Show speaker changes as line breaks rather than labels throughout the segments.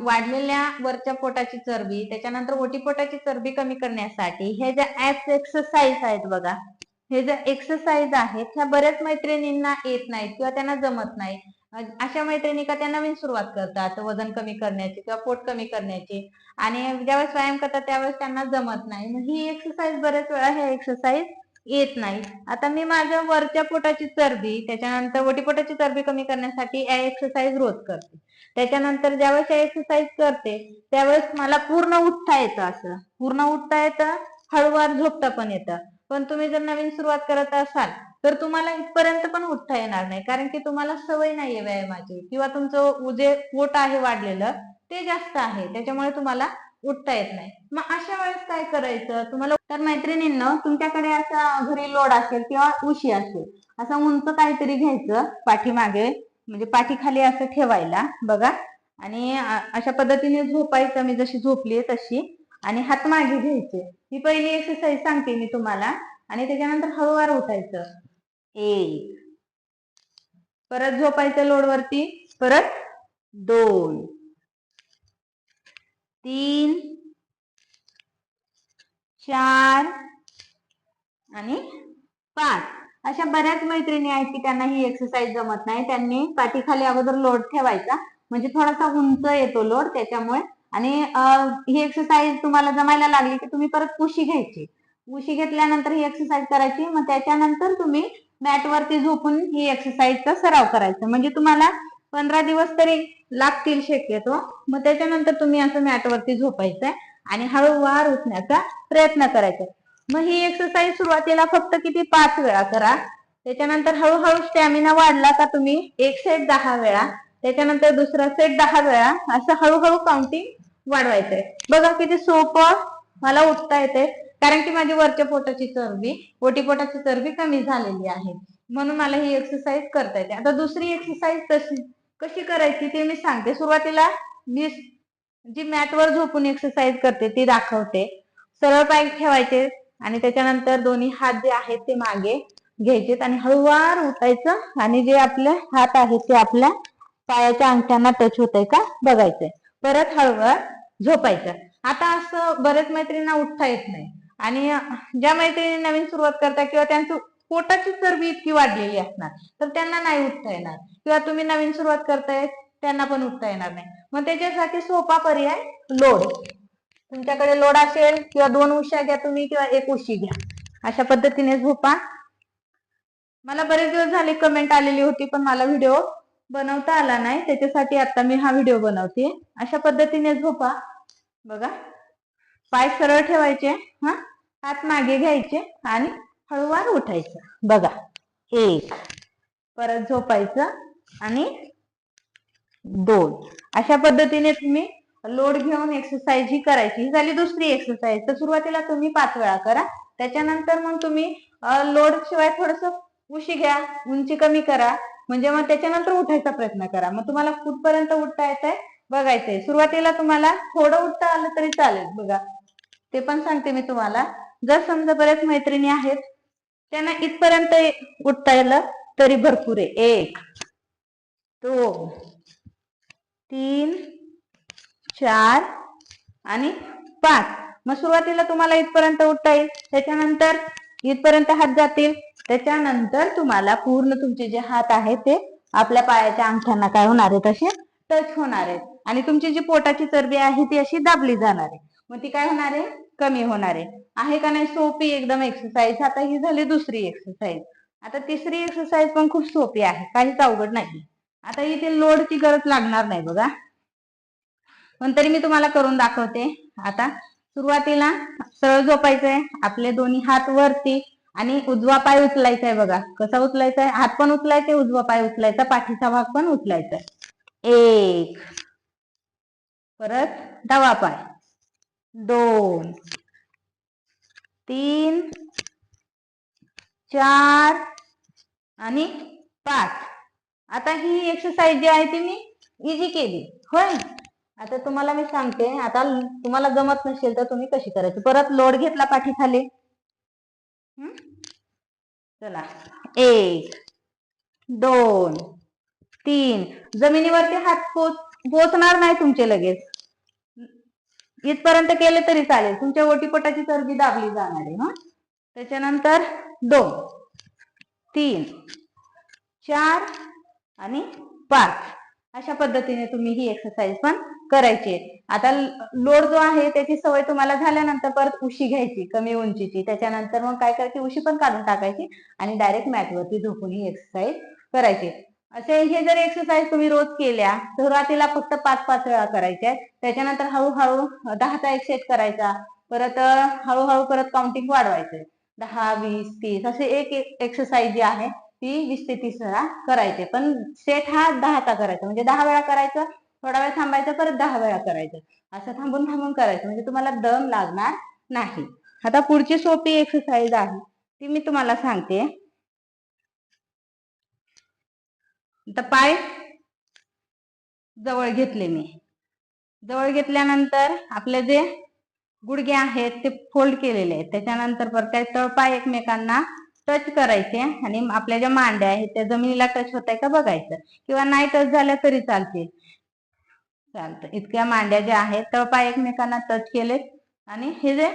वाढलेल्या वरच्या पोटाची चरबी त्याच्यानंतर ओटीपोटाची चरबी कमी करण्यासाठी हे ज्या ऍप्स एक्सरसाइज आहेत बघा हे ज्या एक्सरसाइज आहेत ह्या बऱ्याच मैत्रिणींना येत नाहीत किंवा त्यांना जमत नाही. अशा मैत्रिणी का त्या नवीन सुरुवात करतात वजन कमी करण्याची किंवा पोट कमी करण्याची. आणि ज्यावेळेस व्यायाम करतात त्यावेळेस त्यांना जमत नाही. ही एक्सरसाइज बऱ्याच वेळा ह्या एक्सरसाइज येत नाही. आता मी माझ्या वरच्या पोटाची चरबी त्याच्यानंतर ओटीपोटाची चरबी कमी करण्यासाठी या एक्सरसाइज रोज करते. त्याच्यानंतर ज्यावेळेस या एक्सरसाइज करते त्यावेळेस मला पूर्ण उठता येतं असं. पूर्ण उठता येतं हळूवार झोपता पण येतं. पण तुम्ही जर नवीन सुरुवात करत असाल तर तुम्हाला इथपर्यंत पण उठता येणार नाही. कारण की तुम्हाला सवय नाहीये व्यायामाची. किंवा तुमचं जे पोट आहे वाढलेलं ते जास्त आहे. त्याच्यामुळे तुम्हाला उठता येत नाही. मग अशा वेळेस काय करायचं? तुम्हाला तर मैत्रिणींना तुमच्याकडे असा घरी लोड असेल किंवा उशी असेल असं उंच काहीतरी घ्यायचं पाठीमागे म्हणजे पाठीखाली असं ठेवायला बघा. आणि अशा पद्धतीने झोपायचं मी जशी झोपली तशी. आणि हात मागे घ्यायचे. ही पहिली एक्सरसाइज सांगते मी तुम्हाला. आणि त्याच्यानंतर हळूवार उठायचं. एक. परत झोपायचं लोडवरती. परत दोन. तीन. चार आणि पाच. अशा बऱ्याच मैत्रिणी आहेत की त्यांना ही एक्सरसाइज जमत नाही. त्यांनी पाठीखाली अगोदर लोड ठेवायचा. म्हणजे थोडासा उंच येतो लोड त्याच्यामुळे. आणि ही एक्सरसाइज तुम्हाला जमायला लागली की तुम्ही परत उशी घ्यायची. उशी घेतल्यानंतर ही एक्सरसाइज करायची. मग त्याच्यानंतर तुम्ही मॅट वरती झोपून ही एक्सरसाइजचा सराव करायचा. म्हणजे तुम्हाला पंधरा दिवस तरी लागतील शक्यतो. मग त्याच्यानंतर तुम्ही असं मॅट वरती झोपायचंय. आणि हळूवार उठण्याचा प्रयत्न करायचा. मग ही एक्सरसाइज सुरुवातीला फक्त किती पाच वेळा करा. त्याच्यानंतर हळूहळू स्टॅमिना वाढला का तुम्ही एक सेट दहा वेळा. त्याच्यानंतर दुसरा सेट दहा वेळा. असं हळूहळू काउंटिंग वाढवायचंय. बघा किती सोपं मला उठता येते कारण की माझी वरच्या पोटाची चरबी ओटीपोटाची चरबी कमी झालेली आहे. म्हणून मला ही एक्सरसाइज करता येते. आता दुसरी एक्सरसाइज तशी कशी करायची ते मी सांगते. सुरुवातीला मी जी मॅटवर झोपून एक्सरसाइज करते ती दाखवते. सरळ पाय ठेवायचे आणि त्याच्यानंतर दोन्ही हात जे आहेत ते मागे घ्यायचेत आणि हळूवार उठायचं आणि जे आपले हात आहेत ते आपल्या पायाच्या अंगठ्यांना टच होतंय का? बघायचंय. परत हळूवार झोपायचं. आता असं बरेच मैत्रिणींना उठता येत नाही. आणि ज्या मैत्रिणी नवीन सुरुवात करता किंवा त्यांचं पोटाची चरबी इतकी वाढलेली असणार तर त्यांना नाही उठता येणार. किंवा तुम्ही नवीन सुरुवात करताय त्यांना पण उठता येणार नाही. मग त्याच्यासाठी सोपा पर्याय लोड. तुमच्याकडे लोड असेल किंवा दोन उशा घ्या तुम्ही किंवा एक उशी घ्या. अशा पद्धतीने झोपा. मला बरेच दिवस झाले कमेंट आलेली होती पण मला व्हिडिओ बनवता आला नाही. त्याच्यासाठी आता मी हा व्हिडिओ बनवते. अशा पद्धतीने झोपा. बघा. पाय सरळ ठेवायचे हा? हात मागे घ्यायचे आणि हळूवार उठायचं. बघा. एक. परत झोपायचं आणि दोन. अशा पद्धतीने तुम्ही लोड घेऊन एक्सरसाइज ही करायची ही झाली दुसरी एक्सरसाइज तर सुरुवातीला तुम्ही पाच वेळा करा. त्याच्यानंतर मग तुम्ही लोड शिवाय थोडस उशी घ्या उंची कमी करा. म्हणजे मग त्याच्यानंतर उठायचा प्रयत्न करा. मग तुम्हाला कुठपर्यंत उठता येतंय बघायचंय. सुरुवातीला तुम्हाला थोडं उठता आलं तरी चालेल बघा. ते पण सांगते मी तुम्हाला. जर समजा बऱ्याच मैत्रिणी आहेत त्यांना इथपर्यंत उठता येलं तरी भरपूर आहे. एक दोन तीन चार आणि पाच. मग सुरुवातीला तुम्हाला इथपर्यंत उठता येईल. त्याच्यानंतर इथपर्यंत हात जातील. त्याच्यानंतर तुम्हाला पूर्ण तुमचे जे हात आहेत ते आपल्या पायाच्या अंगठ्यांना काय होणार आहेत? असे टच होणार आहेत. आणि तुमची जी पोटाची चरबी आहे ती अशी दाबली जाणार आहे. मग ती काय होणार आहे? कमी होणार आहे. आहे का नाही? सोपी एकदम एक्सरसाइज आता ही झाली दुसरी एक्सरसाइज आता तिसरी एक्सरसाइज पण खूप सोपी आहे. काहीच अवघड नाही. आता इथे लोडची गरज लागणार नाही बघा. पण तरी मी तुम्हाला करून दाखवते. आता सुरुवातीला सरळ झोपायचंय. आपले दोन्ही हात वरती आणि उजवा पाय उचलायचा आहे बघा. कसा उचलायचा आहे हात पण उचलायचे उजवा पाय उचलायचा पाठीचा भाग पण उचलायचा आहे एक. परत डावा पाय. दोन. तीन. चार. आणि पाच. आता ही एक्सरसाइज जी आहे ती मी इझी केली. होय? आता तुम्हाला मी सांगते आता तुम्हाला जमत नसेल तर तुम्ही कशी करायची? परत लोड घेतला पाठीखाली. चला. एक दोन तीन. जमिनीवरती हात पोच पोचणार नाही तुमचे लगेच. इथपर्यंत केले तरी चालेल. तुमच्या ओटीपोटाची चरबी दाबली जाणार आहे हा? त्याच्यानंतर दोन तीन चार आणि पाच अशा पद्धतीने तुम्ही ही एक्सरसाइज पण करायची. आता लोड जो आहे त्याची सवय तुम्हाला झाल्यानंतर परत उशी घ्यायची कमी उंचीची. त्याच्यानंतर मग काय करायची? उशी पण काढून टाकायची आणि डायरेक्ट मॅटवरती झोपून ही एक्सरसाइज करायची. असे हे जर एक्सरसाइज तुम्ही रोज केल्या सुरुवातीला फक्त पाच पाच वेळा करायच्या. त्याच्यानंतर हळूहळू दहाचा एक सेट करायचा. परत हळूहळू परत काउंटिंग वाढवायचं. दहा वीस तीस असे एक एक एक्सरसाइज जी आहे ती वीस ते तीस वेळा करायचे. पण सेट हा दहाचा करायचा. म्हणजे दहा वेळा करायचं थोडा वेळ थांबायचं परत दहा वेळा करायचं. असं थांबून थांबून करायचं. म्हणजे तुम्हाला दम लागणार नाही. आता पुढची सोपी एक्सरसाइज आहे. ती मी तुम्हाला सांगते. आता पाय जवळ घेतले मी. जवळ घेतल्यानंतर आपले जे गुडघे आहेत ते फोल्ड केलेले आहेत. त्याच्यानंतर परत काय तळपाय एकमेकांना टच करायचे आणि आपल्या ज्या मांड्या आहेत त्या जमिनीला टच होत आहे का बघायचं. किंवा नाही टच झाल्या तरी चालतील. चालतं इतक्या मांड्या ज्या आहेत तळपाय एकमेकांना टच केले आणि हे जे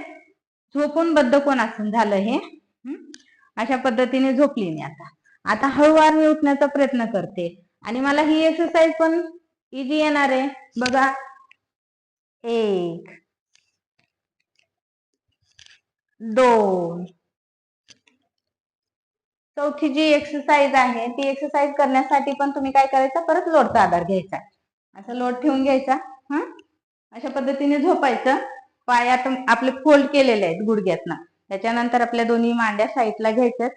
झोपून बद्ध कोणासन झालं हे? अशा पद्धतीने झोपली मी आता. आता हळूवार मी उठण्याचा प्रयत्न करते. आणि मला ही एक्सरसाइज पण इजी येणार आहे. बघा. एक दोन चौथी जी एक्सरसाइज आहे ती एक्सरसाइज करण्यासाठी पण तुम्ही काय करायचं? परत लोडचा आधार घ्यायचा. असं लोड ठेवून घ्यायचा हा? अशा पद्धतीने झोपायचं. पाय आता आपले फोल्ड केलेले आहेत गुडघ्यातनं. त्याच्यानंतर आपल्या दोन्ही मांड्या साईडला घ्यायच्यात.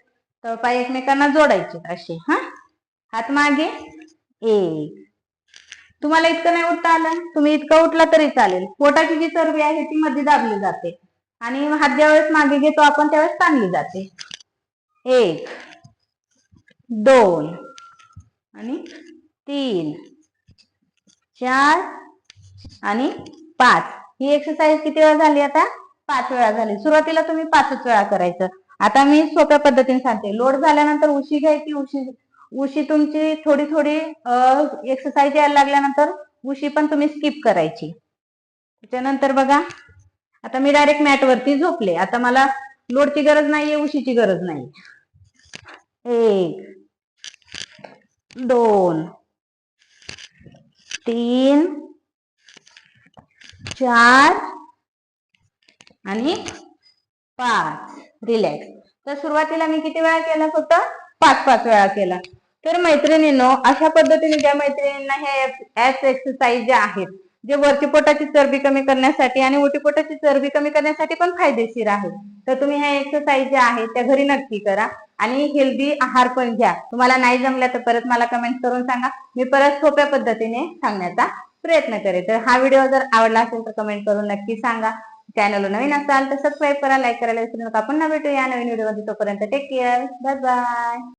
तर पाय एकमेकांना जोडायचे असे हा? हात मागे. एक. तुम्हाला इतकं नाही उठता आलं? तुम्ही इतकं उठला तरी चालेल. पोटाची जी चरबी आहे ती मध्ये दाबली जाते. आणि हात ज्यावेळेस मागे घेतो आपण त्यावेळेस ताणली जाते. एक. दोन. आणि तीन. चार आणि पाच. ही एक्सरसाइज किती वेळा झाली आता? पाच वेळा झाली. सुरुवातीला तुम्ही पाचच वेळा करायचं. आता मी सोप्या पद्धतीने सांगते. लोड झाल्यानंतर उशी घ्यायची. उशी उशी तुमची थोडी थोडी एक्सरसाइज यायला लागल्यानंतर उशी पण तुम्ही स्किप करायची. त्याच्यानंतर बघा. आता मी डायरेक्ट मॅट वरती झोपले. आता मला लोडची गरज नाहीये उशीची गरज नाही एक दोन तीन चार आणि पाच. रिलॅक्स तर सुरुवातीला मी किती वेळा केला फक्त? पाच पाच वेळा केला. तर मैत्रिणींनो अशा पद्धतीने ज्या मैत्रिणींना हे ऍप्स एक्सरसाइज ज्या आहेत जे वरची पोटाची चरबी कमी करण्यासाठी आणि ओटी पोटाची चरबी कमी करण्यासाठी पण फायदेशीर आहे. तर तुम्ही ह्या एक्सरसाइज ज्या आहेत त्या घरी नक्की करा आणि हेल्दी आहार पण घ्या. तुम्हाला नाही जमल्या तर परत मला कमेंट करून सांगा. मी परत सोप्या पद्धतीने सांगण्याचा प्रयत्न करेल तर हा व्हिडिओ जर आवडला असेल तर कमेंट करून नक्की सांगा. चॅनल नवीन असाल तर सबस्क्राईब करा लाईक करायला विसरू नका. पुन्हा भेटूया नवीन व्हिडिओमध्ये तोपर्यंत टेक केअर बाय बाय